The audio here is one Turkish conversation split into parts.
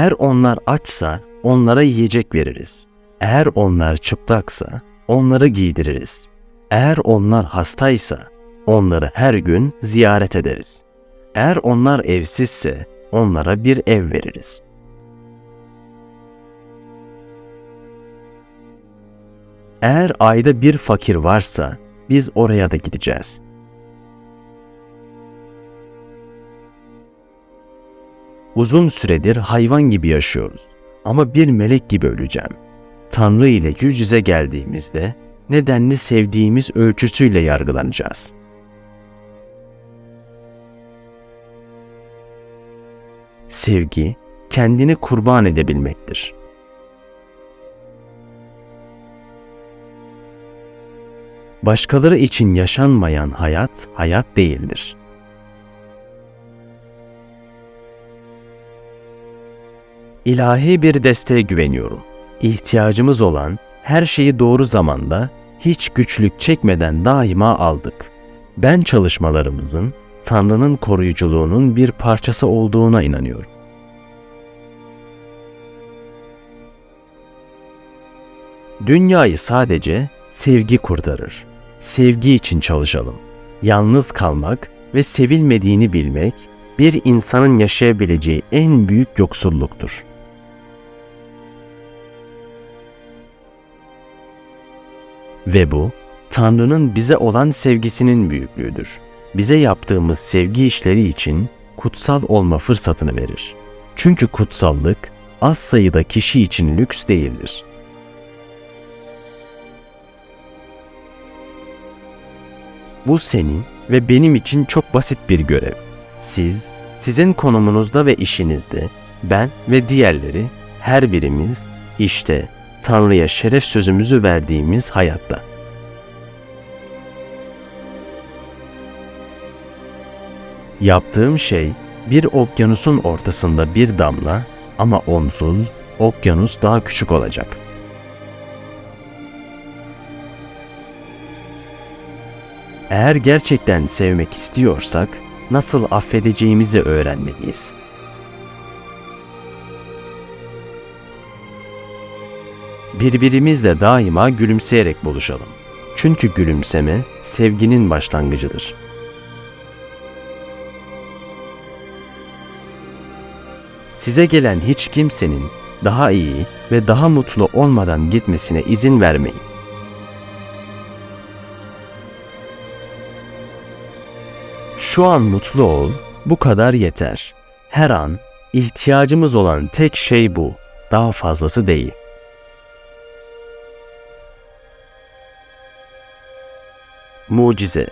Eğer onlar açsa onlara yiyecek veririz. Eğer onlar çıplaksa onları giydiririz. Eğer onlar hastaysa onları her gün ziyaret ederiz. Eğer onlar evsizse onlara bir ev veririz. Eğer ayda bir fakir varsa biz oraya da gideceğiz. Uzun süredir hayvan gibi yaşıyoruz ama bir melek gibi öleceğim. Tanrı ile yüz yüze geldiğimizde nedenli sevdiğimiz ölçüsüyle yargılanacağız. Sevgi kendini kurban edebilmektir. Başkaları için yaşanmayan hayat hayat değildir. İlahi bir desteğe güveniyorum. İhtiyacımız olan her şeyi doğru zamanda hiç güçlük çekmeden daima aldık. Ben çalışmalarımızın Tanrı'nın koruyuculuğunun bir parçası olduğuna inanıyorum. Dünyayı sadece sevgi kurtarır. Sevgi için çalışalım. Yalnız kalmak ve sevilmediğini bilmek bir insanın yaşayabileceği en büyük yoksulluktur. Ve bu Tanrı'nın bize olan sevgisinin büyüklüğüdür. Bize yaptığımız sevgi işleri için kutsal olma fırsatını verir. Çünkü kutsallık az sayıda kişi için lüks değildir. Bu senin ve benim için çok basit bir görev. Siz, sizin konumunuzda ve işinizde, ben ve diğerleri, her birimiz işte Tanrı'ya şeref sözümüzü verdiğimiz hayatta. Yaptığım şey bir okyanusun ortasında bir damla ama onsuz okyanus daha küçük olacak. Eğer gerçekten sevmek istiyorsak nasıl affedeceğimizi öğrenmeliyiz. Birbirimizle daima gülümseyerek buluşalım. Çünkü gülümseme sevginin başlangıcıdır. Size gelen hiç kimsenin daha iyi ve daha mutlu olmadan gitmesine izin vermeyin. Şu an mutlu ol, bu kadar yeter. Her an ihtiyacımız olan tek şey bu, daha fazlası değil. Mucize,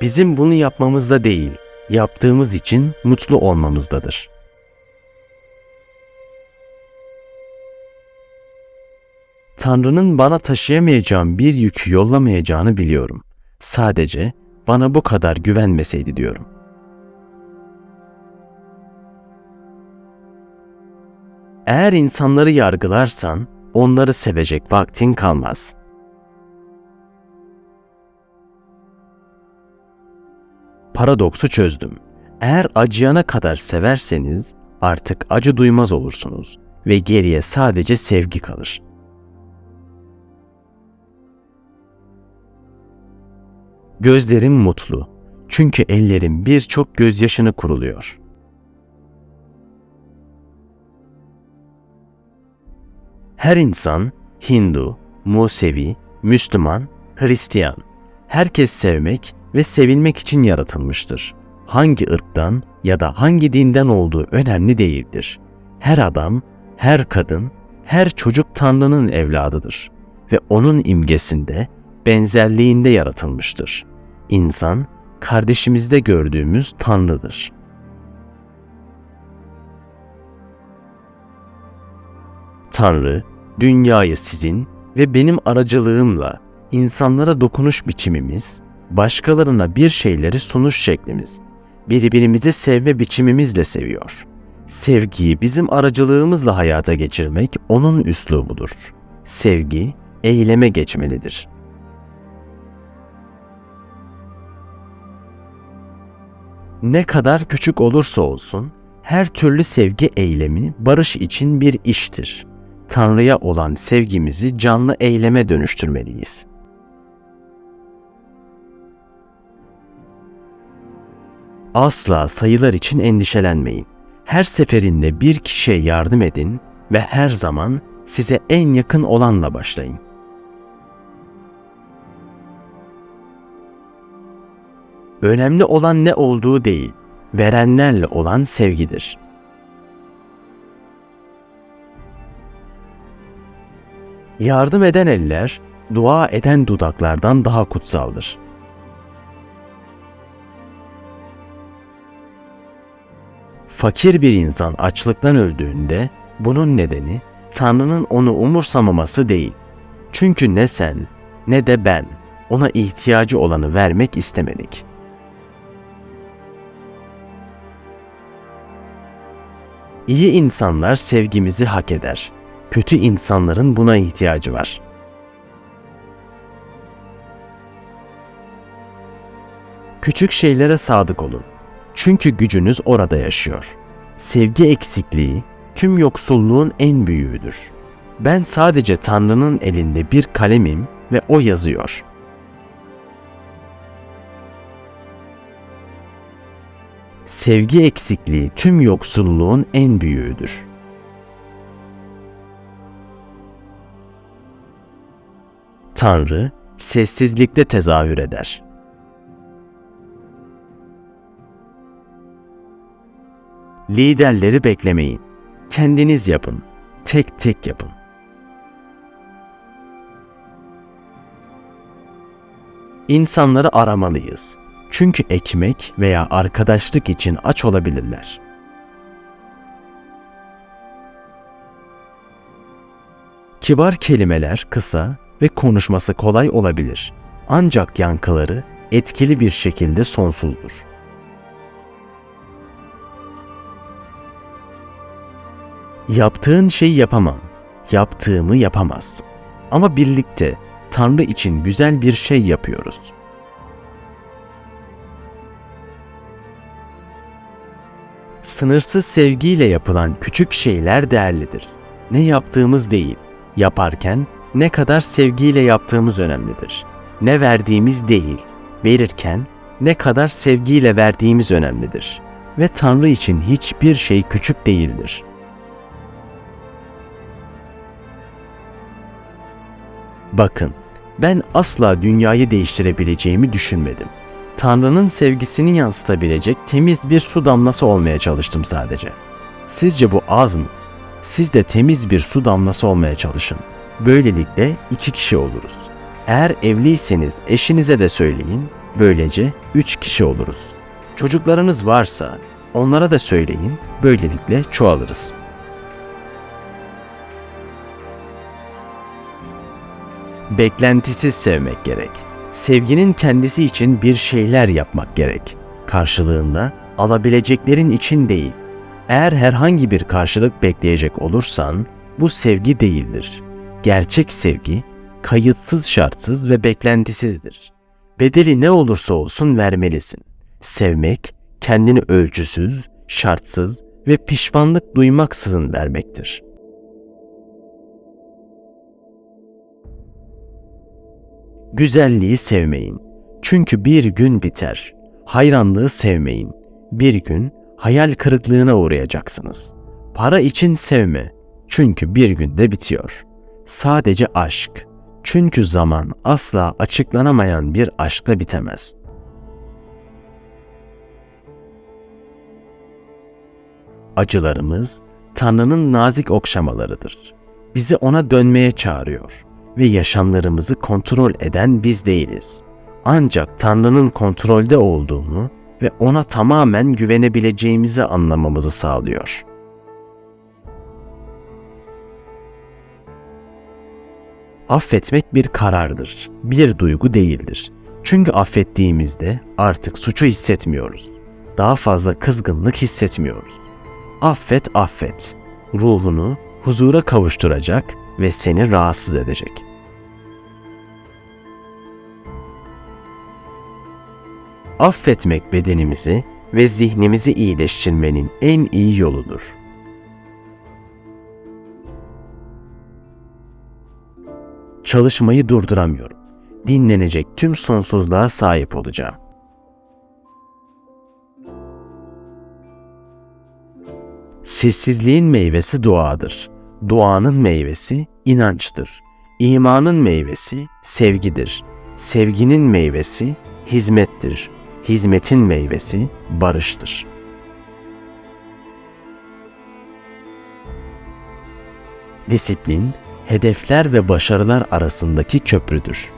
bizim bunu yapmamızda değil, yaptığımız için mutlu olmamızdadır. Tanrı'nın bana taşıyamayacağım bir yükü yollamayacağını biliyorum. Sadece bana bu kadar güvenmeseydi diyorum. Eğer insanları yargılarsan onları sevecek vaktin kalmaz. Paradoksu çözdüm. Eğer acıyana kadar severseniz artık acı duymaz olursunuz ve geriye sadece sevgi kalır. Gözlerim mutlu. Çünkü ellerim birçok gözyaşını kuruluyor. Her insan Hindu, Musevi, Müslüman, Hristiyan. Herkes sevmek ve sevilmek için yaratılmıştır. Hangi ırktan ya da hangi dinden olduğu önemli değildir. Her adam, her kadın, her çocuk Tanrı'nın evladıdır ve onun imgesinde benzerliğinde yaratılmıştır. İnsan, kardeşimizde gördüğümüz Tanrı'dır. Tanrı, dünyayı sizin ve benim aracılığımla insanlara dokunuş biçimimiz, başkalarına bir şeyleri sunuş şeklimiz, birbirimizi sevme biçimimizle seviyor. Sevgiyi bizim aracılığımızla hayata geçirmek onun üslubudur. Sevgi, eyleme geçmelidir.'' Ne kadar küçük olursa olsun Her türlü sevgi eylemi barış için bir iştir. Tanrı'ya olan sevgimizi canlı eyleme dönüştürmeliyiz. Asla sayılar için endişelenmeyin. Her seferinde bir kişiye yardım edin ve her zaman size en yakın olanla başlayın. Önemli olan ne olduğu değil, verenlerle olan sevgidir. Yardım eden eller, dua eden dudaklardan daha kutsaldır. Fakir bir insan açlıktan öldüğünde bunun nedeni Tanrı'nın onu umursamaması değil. Çünkü ne sen ne de ben ona ihtiyacı olanı vermek istemedik. İyi insanlar sevgimizi hak eder. Kötü insanların buna ihtiyacı var. Küçük şeylere sadık olun. Çünkü gücünüz orada yaşıyor. Sevgi eksikliği tüm yoksulluğun en büyüğüdür. Ben sadece Tanrı'nın elinde bir kalemim ve o yazıyor. Sevgi eksikliği tüm yoksulluğun en büyüğüdür. Tanrı sessizlikte tezahür eder. Liderleri beklemeyin. Kendiniz yapın. Tek tek yapın. İnsanları aramalıyız. Çünkü ekmek veya arkadaşlık için aç olabilirler. Kibar kelimeler kısa ve konuşması kolay olabilir. Ancak yankıları etkili bir şekilde sonsuzdur. Yaptığın şeyi yapamam. Yaptığımı yapamazsın. Ama birlikte Tanrı için güzel bir şey yapıyoruz. Sınırsız sevgiyle yapılan küçük şeyler değerlidir. Ne yaptığımız değil, yaparken ne kadar sevgiyle yaptığımız önemlidir. Ne verdiğimiz değil, verirken ne kadar sevgiyle verdiğimiz önemlidir. Ve Tanrı için hiçbir şey küçük değildir. Bakın, ben asla dünyayı değiştirebileceğimi düşünmedim. Tanrı'nın sevgisini yansıtabilecek temiz bir su damlası olmaya çalıştım sadece. Sizce bu az mı? Siz de temiz bir su damlası olmaya çalışın. Böylelikle iki kişi oluruz. Eğer evliyseniz eşinize de söyleyin. Böylece üç kişi oluruz. Çocuklarınız varsa onlara da söyleyin. Böylelikle çoğalırız. Beklentisiz sevmek gerek. Sevginin kendisi için bir şeyler yapmak gerek. Karşılığında alabileceklerin için değil. Eğer herhangi bir karşılık bekleyecek olursan bu sevgi değildir. Gerçek sevgi kayıtsız şartsız ve beklentisizdir. Bedeli ne olursa olsun vermelisin. Sevmek kendini ölçüsüz, şartsız ve pişmanlık duymaksızın vermektir. Güzelliği sevmeyin. Çünkü bir gün biter. Hayranlığı sevmeyin. Bir gün hayal kırıklığına uğrayacaksınız. Para için sevme. Çünkü bir günde bitiyor. Sadece aşk. Çünkü zaman asla açıklanamayan bir aşkla bitemez. Acılarımız Tanrı'nın nazik okşamalarıdır. Bizi ona dönmeye çağırıyor ve yaşamlarımızı kontrol eden biz değiliz. Ancak Tanrı'nın kontrolde olduğunu ve ona tamamen güvenebileceğimizi anlamamızı sağlıyor. Affetmek bir karardır, bir duygu değildir. Çünkü affettiğimizde artık suçu hissetmiyoruz. Daha fazla kızgınlık hissetmiyoruz. Affet affet. Ruhunu huzura kavuşturacak ve seni rahatsız edecek. Affetmek bedenimizi ve zihnimizi iyileştirmenin en iyi yoludur. Çalışmayı durduramıyorum. Dinlenecek tüm sonsuzluğa sahip olacağım. Sessizliğin meyvesi duadır. Duanın meyvesi inançtır. İmanın meyvesi sevgidir. Sevginin meyvesi hizmettir. Hizmetin meyvesi barıştır. Disiplin, hedefler ve başarılar arasındaki köprüdür.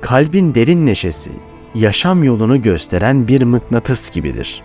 Kalbin derin neşesi, yaşam yolunu gösteren bir mıknatıs gibidir.